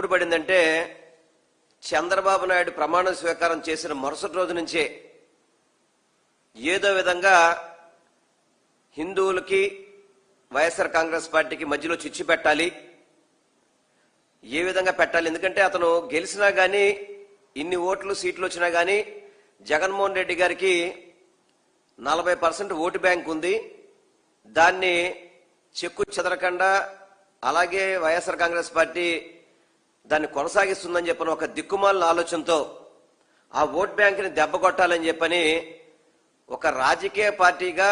ఎప్పుడు పడిందంటే చంద్రబాబు నాయుడు ప్రమాణ స్వీకారం చేసిన మరుసటి రోజు నుంచే. ఏదో విధంగా హిందువులకి వైఎస్ఆర్ కాంగ్రెస్ పార్టీకి మధ్యలో చిచ్చు పెట్టాలి. ఏ విధంగా పెట్టాలి? ఎందుకంటే అతను గెలిచినా గానీ ఇన్ని ఓట్లు సీట్లు వచ్చినా గానీ జగన్మోహన్ రెడ్డి గారికి నలభై పర్సెంట్ ఓటు బ్యాంక్ ఉంది. దాన్ని చెక్కు చెదరకుండా అలాగే వైఎస్ఆర్ కాంగ్రెస్ పార్టీ దాన్ని కొనసాగిస్తుందని చెప్పిన ఒక దిక్కుమాలిన ఆలోచనతో ఆ ఓట్ బ్యాంక్ని దెబ్బ కొట్టాలని చెప్పని ఒక రాజకీయ పార్టీగా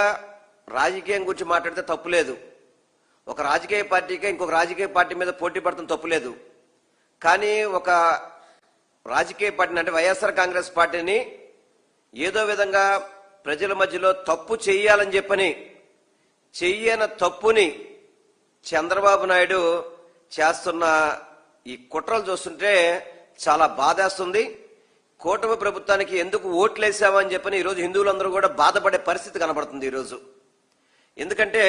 రాజకీయం గురించి మాట్లాడితే తప్పులేదు ఒక రాజకీయ పార్టీగా ఇంకొక రాజకీయ పార్టీ మీద పోటీ పడటం తప్పులేదు కానీ ఒక రాజకీయ పార్టీని అంటే వైఎస్ఆర్ కాంగ్రెస్ పార్టీని ఏదో విధంగా ప్రజల మధ్యలో తప్పు చేయాలని చెప్పని చెయ్యన తప్పుని చంద్రబాబు నాయుడు చేస్తున్న ఈ కుట్రలు చూస్తుంటే చాలా బాధేస్తుంది. కూటమి ప్రభుత్వానికి ఎందుకు ఓట్లేసామని చెప్పని ఈరోజు హిందువులందరూ కూడా బాధపడే పరిస్థితి కనబడుతుంది ఈరోజు. ఎందుకంటే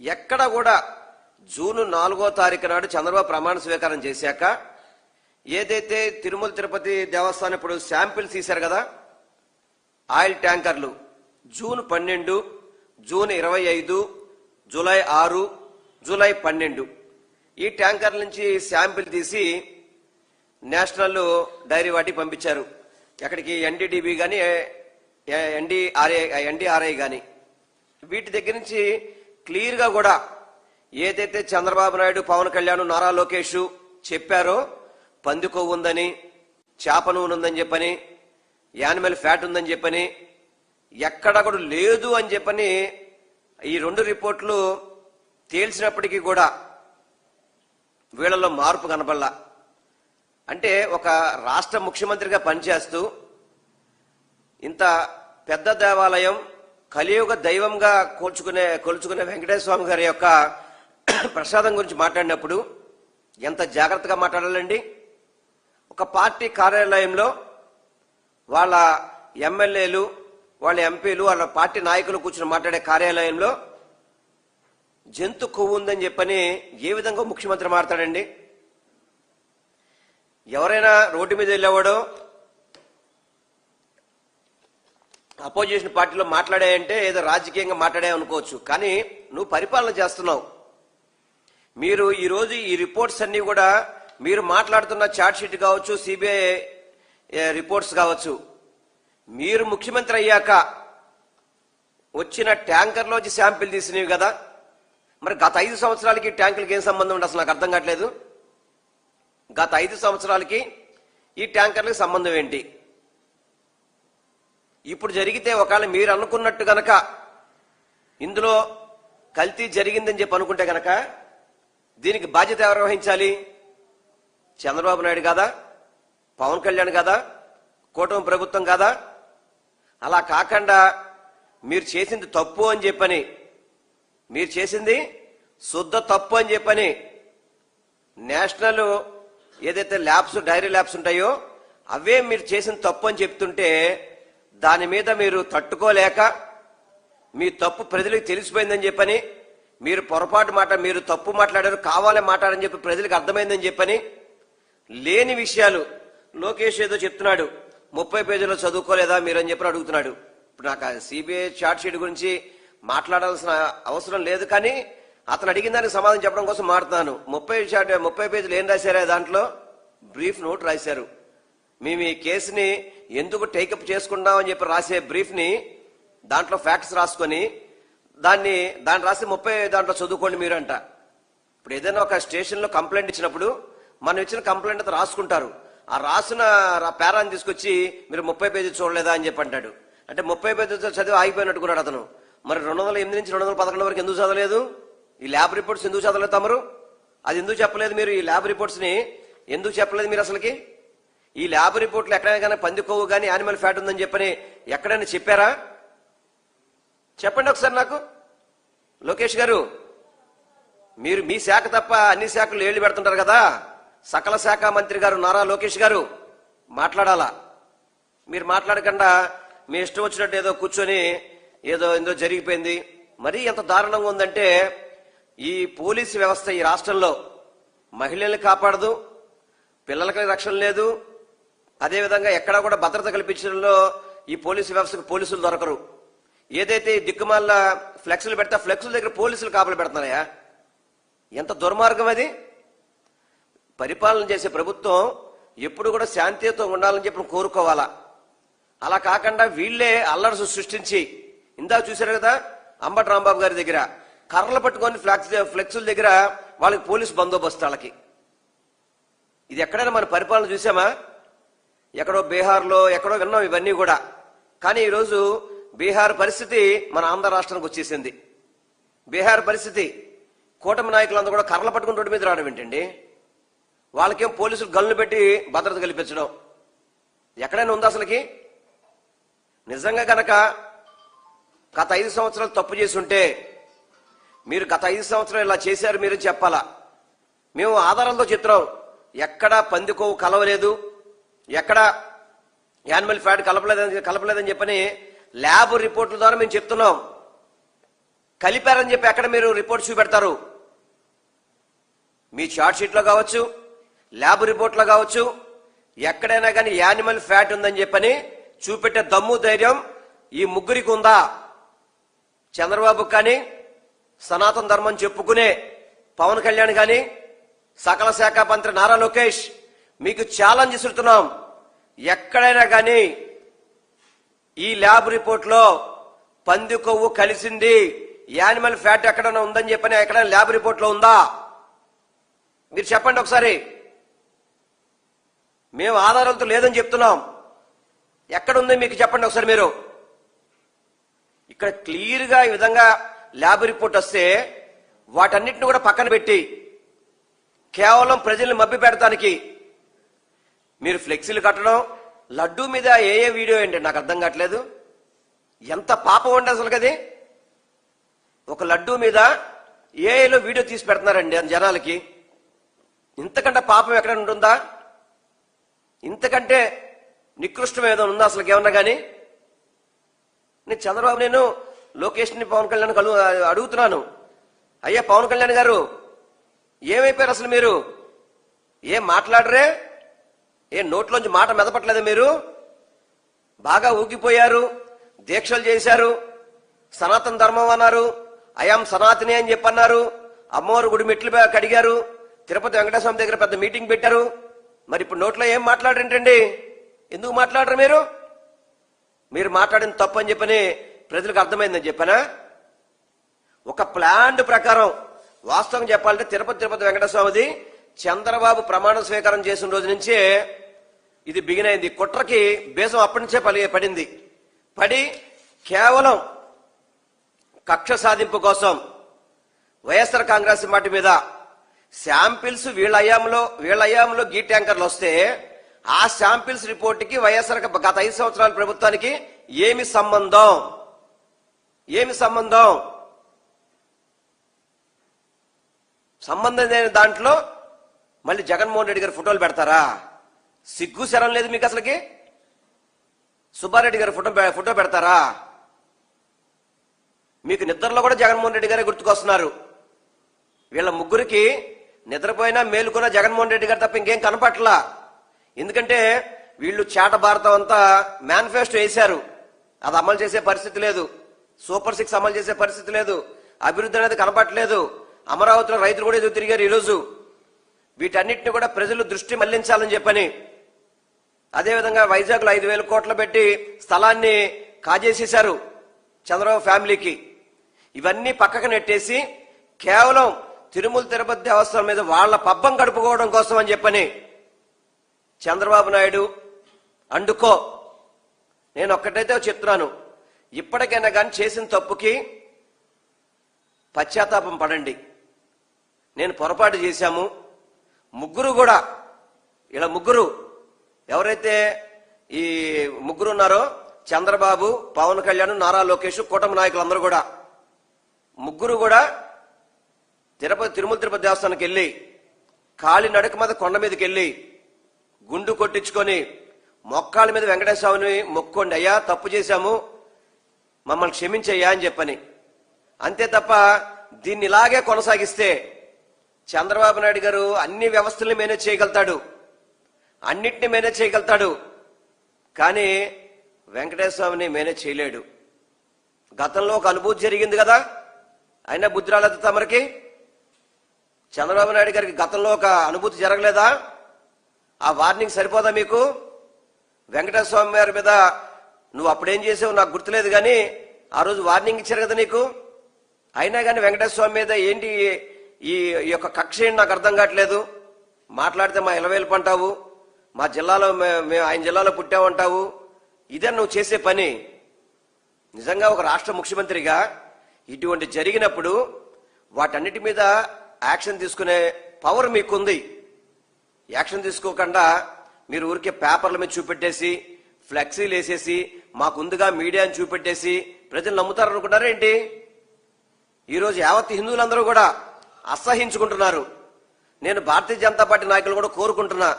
ఎక్కడ కూడా జూన్ నాలుగో తారీఖు నాడు చంద్రబాబు ప్రమాణ స్వీకారం చేశాక ఏదైతే తిరుమల తిరుపతి దేవస్థానం ఇప్పుడు శాంపిల్స్ తీశారు కదా ఆయిల్ ట్యాంకర్లు జూన్ పన్నెండు జూన్ ఇరవై ఐదు జూలై ఆరు జూలై పన్నెండు. ఈ ట్యాంకర్ నుంచి శాంపిల్ తీసి నేషనల్ డైరీ వాటికి పంపించారు. ఎక్కడికి ఎన్డీడీబీ కానీ ఎన్డీఆర్ఐ ఎన్డీఆర్ఐ కానీ వీటి దగ్గర నుంచి క్లియర్గా కూడా ఏదైతే చంద్రబాబు నాయుడు పవన్ కళ్యాణ్ నారా లోకేష్ చెప్పారో పంది కొవ్వు ఉందని చేప నూనె ఉందని చెప్పని యానిమల్ ఫ్యాట్ ఉందని చెప్పని ఎక్కడ కూడా లేదు అని చెప్పని ఈ రెండు రిపోర్ట్లు తేల్చినప్పటికీ కూడా వీళ్ళలో మార్పు కనబడలా అంటే ఒక రాష్ట్ర ముఖ్యమంత్రిగా పనిచేస్తూ ఇంత పెద్ద దేవాలయం కలియుగ దైవంగా కోల్చుకునే కొలుచుకునే వెంకటేశ్వర స్వామి గారి యొక్క ప్రసాదం గురించి మాట్లాడినప్పుడు ఎంత జాగ్రత్తగా మాట్లాడాలండి? ఒక పార్టీ కార్యాలయంలో వాళ్ళ ఎమ్మెల్యేలు వాళ్ళ ఎంపీలు వాళ్ళ పార్టీ నాయకులు కూర్చుని మాట్లాడే కార్యాలయంలో జంతు కొవ్వు ఉందని చెప్పని ఏ విధంగా ముఖ్యమంత్రి మారుతాడండి? ఎవరైనా రోడ్డు మీద వెళ్ళేవాడో అపోజిషన్ పార్టీలో మాట్లాడాయంటే ఏదో రాజకీయంగా మాట్లాడే అనుకోవచ్చు. కానీ నువ్వు పరిపాలన చేస్తున్నావు. మీరు ఈరోజు ఈ రిపోర్ట్స్ అన్ని కూడా మీరు మాట్లాడుతున్న చార్ట్షీట్ కావచ్చు సిబిఐ రిపోర్ట్స్ కావచ్చు. మీరు ముఖ్యమంత్రి అయ్యాక వచ్చిన ట్యాంకర్లోంచి శాంపిల్ తీసినవి కదా? మరి గత ఐదు సంవత్సరాలకి ట్యాంకులకి ఏం సంబంధం ఉంది? అసలు నాకు అర్థం కావట్లేదు. గత ఐదు సంవత్సరాలకి ఈ ట్యాంకర్లకు సంబంధం ఏంటి? ఇప్పుడు జరిగితే ఒకవేళ మీరు అనుకున్నట్టు గనక ఇందులో కల్తీ జరిగిందని చెప్పి అనుకుంటే గనక దీనికి బాధ్యత ఎవరు వహించాలి? చంద్రబాబు నాయుడు కాదా? పవన్ కళ్యాణ్ కాదా? కూటమి ప్రభుత్వం కాదా? అలా కాకుండా మీరు చేసింది తప్పు అని చెప్పని మీరు చేసింది శుద్ధ తప్పు అని చెప్పని నేషనల్ ఏదైతే ల్యాబ్స్ డైరీ ల్యాబ్స్ ఉంటాయో అవే మీరు చేసిన తప్పు అని చెప్తుంటే దాని మీద మీరు తట్టుకోలేక మీ తప్పు ప్రజలకు తెలిసిపోయిందని చెప్పని మీరు పొరపాటు మాట మీరు తప్పు మాట్లాడారు కావాలని మాట్లాడని చెప్పి ప్రజలకు అర్థమైందని చెప్పని లేని విషయాలు. లోకేష్ ఏదో చెప్తున్నాడు ముప్పై పేజీలో చదువుకోలేదా మీరని చెప్పి అడుగుతున్నాడు. ఇప్పుడు నాకు సిబిఐ చార్ట్ షీట్ గురించి మాట్లాడాల్సిన అవసరం లేదు కానీ అతను అడిగిన దానికి సమాధానం చెప్పడం కోసం మాట్లాడుతున్నాను ముప్పై ముప్పై పేజీలు ఏం రాశారా దాంట్లో? బ్రీఫ్ నోట్ రాశారు. మేము ఈ కేసుని ఎందుకు టేకప్ చేసుకుంటామని చెప్పి రాసే బ్రీఫ్ని దాంట్లో ఫ్యాక్ట్స్ రాసుకొని దాన్ని దాన్ని రాసి ముప్పై దాంట్లో చదువుకోండి మీరు అంట ఇప్పుడు ఏదైనా ఒక స్టేషన్లో కంప్లైంట్ ఇచ్చినప్పుడు మనం ఇచ్చిన కంప్లైంట్ అంతా రాసుకుంటారు. ఆ రాసిన పేరాన్ని తీసుకొచ్చి మీరు ముప్పై పేజీ చూడలేదా అని చెప్పి అంటాడు. అంటే ముప్పై పేజీ చదివి ఆగిపోయినట్టుకున్నాడు అతను. మరి రెండు వందల ఎనిమిది నుంచి రెండు వందల పదకొండు వరకు ఎందుకు చదవలేదు? ఈ ల్యాబ్ రిపోర్ట్స్ ఎందుకు చదవలేదు తమరు? అది ఎందుకు చెప్పలేదు మీరు? ఈ ల్యాబ్ రిపోర్ట్స్ని ఎందుకు చెప్పలేదు మీరు అసలుకి? ఈ ల్యాబ్ రిపోర్ట్లు ఎక్కడైనా కానీ పంది కొవ్వు కానీ యానిమల్ ఫ్యాట్ ఉందని చెప్పని ఎక్కడైనా చెప్పారా? చెప్పండి ఒకసారి నాకు. లోకేష్ గారు మీరు మీ శాఖ తప్ప అన్ని శాఖలు ఏళ్ళు పెడుతుంటారు కదా? సకల శాఖ మంత్రి గారు నారా లోకేష్ గారు మాట్లాడాలా? మీరు మాట్లాడకుండా మీ ఇష్టం వచ్చినట్టు ఏదో కూర్చొని ఏదో ఏదో జరిగిపోయింది. మరీ ఎంత దారుణంగా ఉందంటే ఈ పోలీసు వ్యవస్థ ఈ రాష్ట్రంలో మహిళల్ని కాపాడదు పిల్లలకి రక్షణ లేదు. అదేవిధంగా ఎక్కడా కూడా భద్రత కల్పించడంలో ఈ పోలీసు వ్యవస్థకు పోలీసులు దొరకరు. ఏదైతే దిక్కుమాల ఫ్లెక్సులు పెడితే ఫ్లెక్సుల దగ్గర పోలీసులు కాపలు పెడుతున్నాయా ఎంత దుర్మార్గం అది. పరిపాలన చేసే ప్రభుత్వం ఎప్పుడు కూడా శాంతితో ఉండాలని చెప్పి కోరుకోవాలా. అలా కాకుండా వీళ్ళే అల్లరి సృష్టించి ఇందా చూశారు కదా అంబట రాంబాబు గారి దగ్గర. కర్రలు పట్టుకొని ఫ్లెక్స్ ఫ్లెక్సుల దగ్గర వాళ్ళకి పోలీసు బందోబస్తు వాళ్ళకి. ఇది ఎక్కడైనా మన పరిపాలన చూసామా? ఎక్కడో బీహార్లో ఎక్కడో విన్నాం ఇవన్నీ కూడా. కానీ ఈరోజు బీహార్ పరిస్థితి మన ఆంధ్ర రాష్ట్రానికి వచ్చేసింది. బీహార్ పరిస్థితి. కూటమి నాయకులందరూ కూడా కర్రలు పట్టుకుని రోడ్డు మీద రావడం ఏంటండి? వాళ్ళకేం పోలీసులు గన్లు పెట్టి భద్రత కల్పించడం? ఎక్కడైనా ఉంది అసలుకి? నిజంగా కనుక గత ఐదు సంవత్సరాలు తప్పు చేసి ఉంటే మీరు గత ఐదు సంవత్సరాలు ఇలా చేశారు మీరు చెప్పాలా? మేము ఆధారాలతో చెప్తున్నాం. ఎక్కడా పందికోవు కలవలేదు. ఎక్కడ యానిమల్ ఫ్యాట్ కలపలేదని కలపలేదని చెప్పని ల్యాబ్ రిపోర్ట్ల ద్వారా మేము చెప్తున్నాం. కలిపారని చెప్పి ఎక్కడ మీరు రిపోర్ట్ చూపెడతారు? మీ చార్ట్ షీట్లో కావచ్చు ల్యాబ్ రిపోర్ట్లో కావచ్చు ఎక్కడైనా కానీ యానిమల్ ఫ్యాట్ ఉందని చెప్పని చూపెట్టే దమ్ము ధైర్యం ఈ ముగ్గురికి ఉందా? చంద్రబాబు కానీ సనాతన ధర్మం చెప్పుకునే పవన్ కళ్యాణ్ కానీ సకల శాఖ మంత్రి నారా లోకేష్ మీకు ఛాలెంజ్ ఇస్తున్నాం. ఎక్కడైనా కానీ ఈ ల్యాబ్ రిపోర్ట్లో పంది కొవ్వు కలిసింది యానిమల్ ఫ్యాట్ ఎక్కడైనా ఉందని చెప్పని ఎక్కడైనా ల్యాబ్ రిపోర్ట్లో ఉందా? మీరు చెప్పండి ఒకసారి. మేము ఆధారంతో లేదని చెప్తున్నాం. ఎక్కడుంది మీకు చెప్పండి ఒకసారి మీరు. ఇక్కడ క్లియర్గా ఈ విధంగా ల్యాబ్ రిపోర్ట్ వస్తే వాటన్నిటిని కూడా పక్కన పెట్టి కేవలం ప్రజల్ని మభ్య పెడతానికి మీరు ఫ్లెక్సీలు కట్టడం లడ్డూ మీద ఏ ఏ వీడియో ఏంటి నాకు అర్థం కావట్లేదు. ఎంత పాపం ఉండే అసలు కది ఒక లడ్డూ మీద ఏఏలో వీడియో తీసి పెడుతున్నారండి జనాలకి. ఇంతకంటే పాపం ఎక్కడ ఉంటుందా? ఇంతకంటే నికృష్టం ఏదో ఉందా అసలు ఏమన్నా కానీ నేను చంద్రబాబు నేను లోకేష్ని పవన్ కళ్యాణ్ కలు అడుగుతున్నాను. అయ్యా పవన్ కళ్యాణ్ గారు ఏమైపోయారు అసలు మీరు? ఏం మాట్లాడరే? ఏ నోట్లోంచి మాట మెదపట్లేదు మీరు? బాగా ఊగిపోయారు దీక్షలు చేశారు సనాతన ధర్మం అన్నారు అయాం సనాతనే అని చెప్పన్నారు అమ్మవారు గుడి మెట్లు కడిగారు తిరుపతి వెంకటేశ్వరం దగ్గర పెద్ద మీటింగ్ పెట్టారు. మరి ఇప్పుడు నోట్లో ఏం మాట్లాడరేంటండి? ఎందుకు మాట్లాడరు మీరు? మీరు మాట్లాడిన తప్పు అని చెప్పని ప్రజలకు అర్థమైందని చెప్పానా? ఒక ప్లాన్ ప్రకారం వాస్తవం చెప్పాలంటే తిరుపతి తిరుపతి వెంకటస్వామిది చంద్రబాబు ప్రమాణ స్వీకారం చేసిన రోజు నుంచే ఇది బిగిన్ అయింది. కుట్రకి బేసం అప్పటి నుంచే పలి పడింది. పడి కేవలం కక్ష సాధింపు కోసం వైఎస్ఆర్ కాంగ్రెస్ పార్టీ మీద శాంపిల్స్ వీళ్ళ అయాంలో వీళ్ళ అయాంలో గీ ట్యాంకర్లు వస్తే ఆ శాంపిల్స్ రిపోర్ట్కి వైఎస్ఆర్ గత ఐదు సంవత్సరాల ప్రభుత్వానికి ఏమి సంబంధం? ఏమి సంబంధం? సంబంధం లేని దాంట్లో మళ్ళీ జగన్మోహన్ రెడ్డి గారి ఫోటోలు పెడతారా? సిగ్గు శరం లేదు మీకు అసలుకి? సుబ్బారెడ్డి గారి ఫోటో ఫోటో పెడతారా? మీకు నిద్రలో కూడా జగన్మోహన్ రెడ్డి గారే గుర్తుకొస్తున్నారు. వీళ్ళ ముగ్గురికి నిద్రపోయినా మేలుకున్న జగన్మోహన్ రెడ్డి గారు తప్ప ఇంకేం కనపట్లా? ఎందుకంటే వీళ్ళు చాట భారతం అంతా మేనిఫెస్టో వేశారు. అది అమలు చేసే పరిస్థితి లేదు. సూపర్ సిక్స్ అమలు చేసే పరిస్థితి లేదు. అభివృద్ధి అనేది కనపట్లేదు అమరావతిలో రైతులు కూడా ఎదురు తిరిగారు ఈరోజు. వీటన్నిటిని కూడా ప్రజలు దృష్టి మళ్ళించాలని చెప్పని అదేవిధంగా వైజాగ్లో ఐదు వేల కోట్లు పెట్టి స్థలాన్ని కాజేసేశారు చంద్రబాబు ఫ్యామిలీకి. ఇవన్నీ పక్కకు నెట్టేసి కేవలం తిరుమల తిరుపతి దేవస్థానం మీద వాళ్ళ పబ్బం గడుపుకోవడం కోసం అని చెప్పని చంద్రబాబు నాయుడు అండుకో. నేను ఒక్కటైతే చెప్తున్నాను. ఇప్పటికైనా కానీ చేసిన తప్పుకి పశ్చాత్తాపం పడండి. నేను పొరపాటు చేశాము. ముగ్గురు కూడా ఇలా ముగ్గురు ఎవరైతే ఈ ముగ్గురు ఉన్నారో చంద్రబాబు పవన్ కళ్యాణ్ నారా లోకేష్ కూటమి నాయకులందరూ కూడా ముగ్గురు కూడా తిరుపతి తిరుమల తిరుపతి దేవస్థానానికి వెళ్ళి కాలి నడక మీద కొండ మీదకి వెళ్ళి గుండు కొట్టించుకొని మొక్కాల మీద వెంకటేశ్వర మొక్కోండి అయ్యా తప్పు చేశాము మమ్మల్ని క్షమించయ్యా అని చెప్పని. అంతే తప్ప దీన్ని ఇలాగే కొనసాగిస్తే చంద్రబాబు నాయుడు గారు అన్ని వ్యవస్థల్ని మేనేజ్ చేయగలుగుతాడు అన్నిటిని మేనేజ్ చేయగలుగుతాడు కానీ వెంకటేశ్వర స్వామిని మేనేజ్ చేయలేడు. గతంలో ఒక అనుభూతి జరిగింది కదా అయినా బుద్ధి రాలేదు తమరికి? చంద్రబాబు నాయుడు గారికి గతంలో ఒక అనుభూతి జరగలేదా? ఆ వార్నింగ్ సరిపోదా మీకు? వెంకటేశ్వర స్వామి గారి మీద నువ్వు అప్పుడేం చేసావు? నాకు గుర్తులేదు కానీ ఆ రోజు వార్నింగ్ ఇచ్చారు కదా నీకు? అయినా కానీ వెంకటేశ్వర స్వామి మీద ఏంటి ఈ యొక్క కక్ష ఏంటి? నాకు అర్థం కావట్లేదు. మాట్లాడితే మా ఇలవేలు అంటావు మా జిల్లాలో మేము ఆయన జిల్లాలో పుట్టామంటావు ఇదే నువ్వు చేసే పని. నిజంగా ఒక రాష్ట్ర ముఖ్యమంత్రిగా ఇటువంటి జరిగినప్పుడు వాటన్నిటి మీద యాక్షన్ తీసుకునే పవర్ మీకుంది. యాక్షన్ తీసుకోకుండా మీరు ఊరికే పేపర్ల మీద చూపెట్టేసి ఫ్లెక్సీలు వేసేసి మాకుందుగా మీడియాని చూపెట్టేసి ప్రజలు నమ్ముతారు ఏంటి? ఈరోజు యావత్ హిందువులందరూ కూడా అసహించుకుంటున్నారు. నేను భారతీయ జనతా పార్టీ నాయకులు కూడా కోరుకుంటున్నా.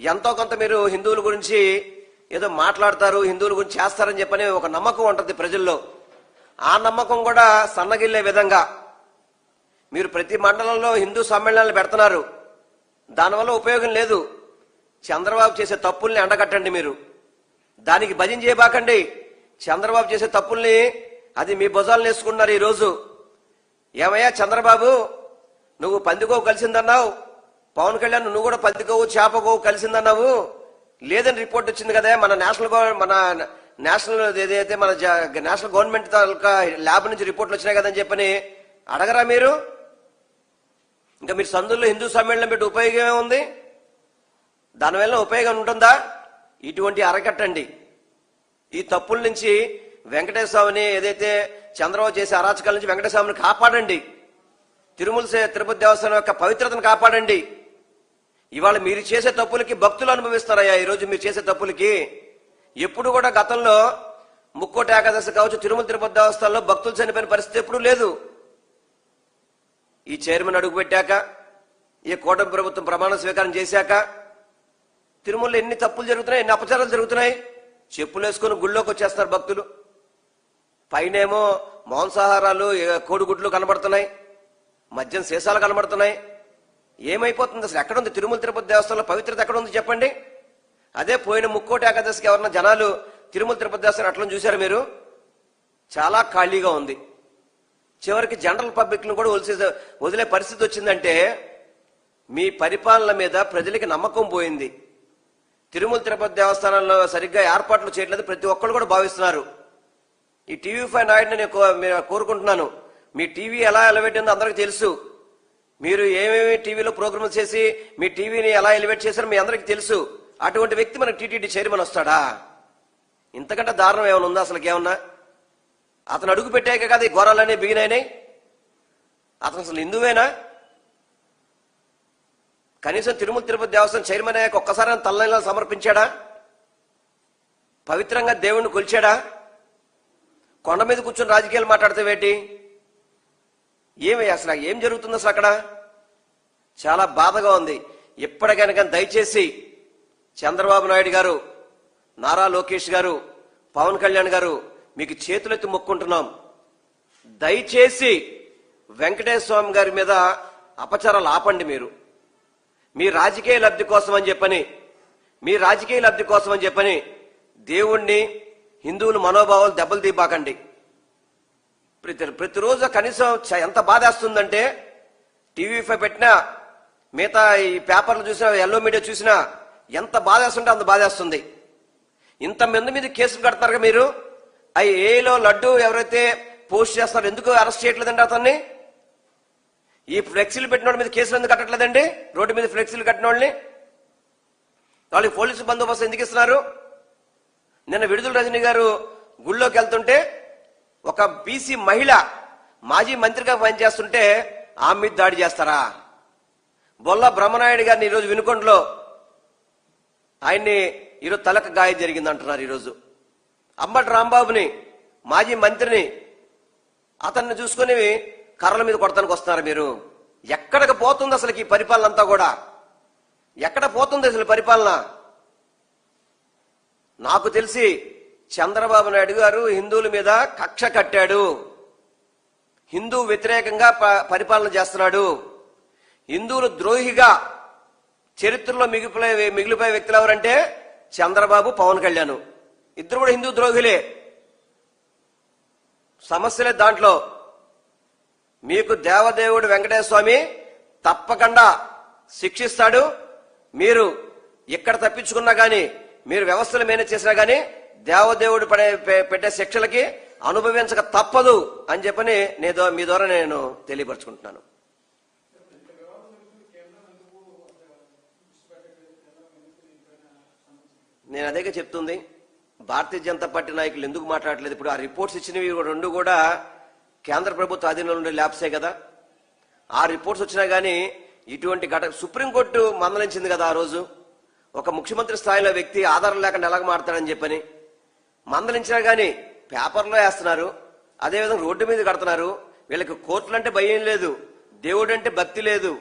ఎంతో కొంత మీరు హిందువుల గురించి ఏదో మాట్లాడతారు హిందువుల గురించి చేస్తారని చెప్పని ఒక నమ్మకం ఉంటుంది ప్రజల్లో. ఆ నమ్మకం కూడా సన్నగిల్లే విధంగా. మీరు ప్రతి మండలంలో హిందూ సమ్మేళనాలు పెడుతున్నారు. దానివల్ల ఉపయోగం లేదు. చంద్రబాబు చేసే తప్పుల్ని ఎండగట్టండి మీరు. దానికి భజన చేయబాకండి. చంద్రబాబు చేసే తప్పుల్ని అది మీ భుజాలు వేసుకున్నారు ఈరోజు. ఏమయ్యా చంద్రబాబు నువ్వు పందికోవు కలిసిందన్నావు. పవన్ కళ్యాణ్ నువ్వు కూడా పందికోవు చేపకోవు కలిసిందన్నావు. లేదని రిపోర్ట్ వచ్చింది కదా మన నేషనల్ మన నేషనల్ ఏదైతే మన నేషనల్ గవర్నమెంట్ తాలూకా ల్యాబ్ నుంచి రిపోర్ట్లు వచ్చినాయి కదని చెప్పని అడగరా మీరు? ఇంకా మీరు సందుల్లో హిందూ సమ్మేళనం పెట్టి ఉపయోగం ఏముంది? దానివల్ల ఉపయోగం ఉంటుందా? ఇటువంటి అరకట్టండి. ఈ తప్పుల నుంచి వెంకటేశ్వర స్వామిని ఏదైతే చంద్రబాబు చేసే అరాచకాల నుంచి వెంకటేశ్వర స్వామిని కాపాడండి. తిరుమల తిరుపతి దేవస్థానం యొక్క పవిత్రతను కాపాడండి. ఇవాళ మీరు చేసే తప్పులకి భక్తులు అనుభవిస్తారయ్యా ఈరోజు మీరు చేసే తప్పులకి. ఎప్పుడు కూడా గతంలో ముక్కోటి ఏకాదశి కావచ్చు తిరుమల తిరుపతి దేవస్థానంలో భక్తులు చనిపోయిన పరిస్థితి ఎప్పుడూ లేదు. ఈ చైర్మన్ అడుగుపెట్టాక ఈ కూటమి ప్రభుత్వం ప్రమాణ స్వీకారం చేశాక తిరుమలలో ఎన్ని తప్పులు జరుగుతున్నాయి ఎన్ని అపచారాలు జరుగుతున్నాయి చెప్పులు వేసుకుని గుళ్ళోకి వచ్చేస్తారు భక్తులు. పైనేమో మాంసాహారాలు కోడిగుడ్లు కనబడుతున్నాయి మద్యం సీసాలు కనబడుతున్నాయి. ఏమైపోతుంది అసలు? ఎక్కడుంది తిరుమల తిరుపతి దేవస్థానంలో పవిత్రత ఎక్కడుంది చెప్పండి? అదే పోయిన ముక్కోటి ఏకాదశికి ఎవరన్నా జనాలు తిరుమల తిరుపతి దేవస్థానం అట్లా చూశారు మీరు? చాలా ఖాళీగా ఉంది. చివరికి జనరల్ పబ్లిక్ను కూడా వదిలే వదిలే పరిస్థితి వచ్చిందంటే మీ పరిపాలన మీద ప్రజలకి నమ్మకం పోయింది. తిరుమల తిరుపతి దేవస్థానంలో సరిగ్గా ఏర్పాట్లు చేయట్లేదు. ప్రతి ఒక్కరు కూడా భావిస్తున్నారు. ఈ టీవీ ఫైవ్ నాయుడిని నేను కో- కోరుకుంటున్నాను. మీ టీవీ ఎలా ఎలివేట్ అయిందో అందరికీ తెలుసు. మీరు ఏమేమి టీవీలో ప్రోగ్రామ్స్ చేసి మీ టీవీని ఎలా ఎలివేట్ చేశారో మీ అందరికీ తెలుసు. అటువంటి వ్యక్తి మనకు టీటీడీ చైర్మన్ వస్తాడా? ఇంతకంటే దారుణం ఏమైనా ఉందా అసలు ఏమన్నా? అతను అడుగు పెట్టాక కదా ఈ ఘోరాలన్నీ బిగినాయినాయి. అతను అసలు హిందువేనా? కనీసం తిరుమల తిరుపతి దేవస్థానం చైర్మన్ అయ్యాక ఒక్కసారి తల్లనీళ్ళ సమర్పించాడా? పవిత్రంగా దేవుణ్ణి కొలిచాడా? కొండ మీద కూర్చొని రాజకీయాలు మాట్లాడితే ఏమి అసలు ఏం జరుగుతుంది అసలు అక్కడ? చాలా బాధగా ఉంది. ఇప్పటికైనా దయచేసి చంద్రబాబు నాయుడు గారు నారా లోకేష్ గారు పవన్ కళ్యాణ్ గారు మీకు చేతులెత్తి మొక్కుంటున్నాం. దయచేసి వెంకటేశ్వర స్వామి గారి మీద అపచారాలు ఆపండి మీరు. మీ రాజకీయ లబ్ధి కోసం అని చెప్పని మీ రాజకీయ లబ్ధి కోసం అని చెప్పని దేవుణ్ణి హిందువుల మనోభావాలు దెబ్బలు తీపాకండి ప్రతి ప్రతిరోజు కనీసం ఎంత బాధేస్తుందంటే టీవీ ఫైవ్ పెట్టినా మిగతా ఈ పేపర్లు చూసినా ఎల్లో మీడియా చూసినా ఎంత బాధేస్తుంటే అంత బాధేస్తుంది. ఇంతమంది మీద కేసులు కడతారుగా మీరు? ఆ ఏలో లడ్డు ఎవరైతే పోస్ట్ చేస్తారో ఎందుకు అరెస్ట్ చేయట్లేదండి అతన్ని? ఈ ఫ్లెక్సీలు పెట్టిన వాళ్ళ మీద కేసులు ఎందుకు కట్టట్లేదండి? రోడ్డు మీద ఫ్లెక్సీలు కట్టిన వాళ్ళని వాళ్ళకి పోలీసు బందోబస్తు ఎందుకు ఇస్తున్నారు? నిన్న విడుదల రజనీ గారు గుళ్ళోకి వెళ్తుంటే ఒక బీసీ మహిళ మాజీ మంత్రిగా పనిచేస్తుంటే ఆమె మీద దాడి చేస్తారా? బొల్ల బ్రహ్మనాయుడు గారిని ఈరోజు వినుకొండలో ఆయన్ని ఈరోజు తలకు గాయం జరిగింది అంటున్నారు ఈరోజు. అంబటి రాంబాబుని మాజీ మంత్రిని అతన్ని చూసుకుని కర్రల మీద కొడతానికి వస్తున్నారు మీరు. ఎక్కడికి పోతుంది అసలు ఈ పరిపాలన అంతా కూడా? ఎక్కడ పోతుంది అసలు పరిపాలన? నాకు తెలిసి చంద్రబాబు నాయుడు గారు హిందువుల మీద కక్ష కట్టాడు. హిందూ వ్యతిరేకంగా ప- పరిపాలన చేస్తున్నాడు. హిందువులు ద్రోహిగా చరిత్రలో మిగిలిపోయే మిగిలిపోయే వ్యక్తులు ఎవరంటే చంద్రబాబు పవన్ కళ్యాణ్. ఇద్దరు కూడా హిందూ ద్రోహులే. సమస్యలే దాంట్లో. మీకు దేవదేవుడు వెంకటేశ్వర స్వామి తప్పకుండా శిక్షిస్తాడు. మీరు ఎక్కడ తప్పించుకున్నా గాని మీరు వ్యవస్థలు మేనేజ్ చేసినా గాని దేవదేవుడు పడే పెట్టే శిక్షలకి అనుభవించక తప్పదు అని చెప్పని నేను మీ ద్వారా నేను తెలియపరచుకుంటున్నాను. నేను అదేగా చెప్తుంది. భారతీయ జనతా పార్టీ నాయకులు ఎందుకు మాట్లాడలేదు ఇప్పుడు ఆ రిపోర్ట్స్ ఇచ్చినవి రెండు కూడా కేంద్ర ప్రభుత్వ అధీనంలో ఉండే ల్యాబ్సే కదా? ఆ రిపోర్ట్స్ వచ్చినా కానీ ఇటువంటి ఘట సుప్రీంకోర్టు మందలించింది కదా ఆ రోజు. ఒక ముఖ్యమంత్రి స్థాయిలో వ్యక్తి ఆధారం లేకుండా ఎలాగ మాడతాడని చెప్పని. మందలించినా కానీ పేపర్లో వేస్తున్నారు. అదేవిధంగా రోడ్డు మీద కడుతున్నారు. వీళ్ళకి కోర్టులు అంటే భయం లేదు. దేవుడు అంటే భక్తి లేదు.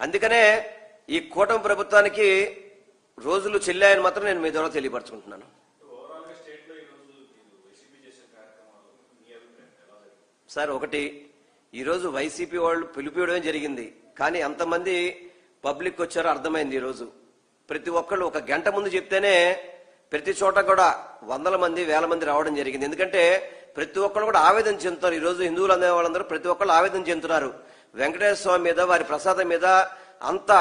అందుకనే ఈ కూటమి ప్రభుత్వానికి రోజులు చెల్లాయని మాత్రం నేను మీ ద్వారా తెలియపరచుకుంటున్నాను. సార్ ఒకటి ఈరోజు వైసీపీ వాళ్ళు పిలిపియడం జరిగింది. కానీ ఎంతమంది పబ్లిక్ వచ్చారో అర్థమైంది ఈరోజు. ప్రతి ఒక్కళ్ళు ఒక గంట ముందు చెప్తేనే ప్రతి చోట కూడా వందల మంది వేల మంది రావడం జరిగింది. ఎందుకంటే ప్రతి ఒక్కళ్ళు కూడా ఆవేదన చెందుతారు. ఈరోజు హిందువులు అనే వాళ్ళందరూ ప్రతి ఒక్కళ్ళు ఆవేదన చెందుతున్నారు. వెంకటేశ్వర స్వామి మీద వారి ప్రసాదం మీద అంత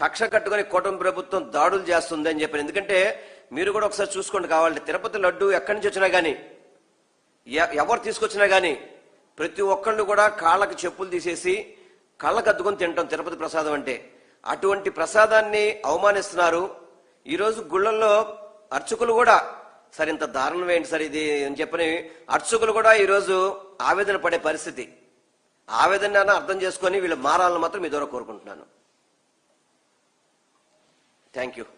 కక్ష కట్టుకొని కూటమి ప్రభుత్వం దాడులు చేస్తుంది అని చెప్పారు. ఎందుకంటే మీరు కూడా ఒకసారి చూసుకోండి కావాలంటే తిరుపతి లడ్డు ఎక్కడి నుంచి వచ్చినా గానీ ఎ- ఎవరు తీసుకొచ్చినా గానీ ప్రతి ఒక్కళ్ళు కూడా కాళ్ళకి చెప్పులు తీసేసి కళ్ళకు అద్దుకొని తింటాం తిరుపతి ప్రసాదం అంటే. అటువంటి ప్రసాదాన్ని అవమానిస్తున్నారు. ఈరోజు గుళ్ళల్లో అర్చకులు కూడా సరే ఇంత దారుణం ఏంటి సార్ ఇది? అని చెప్పని అర్చకులు కూడా ఈరోజు ఆవేదన పడే పరిస్థితి. ఆవేదన అర్థం చేసుకొని వీళ్ళు మారాలని మాత్రం మీ ద్వారా కోరుకుంటున్నాను. Thank you.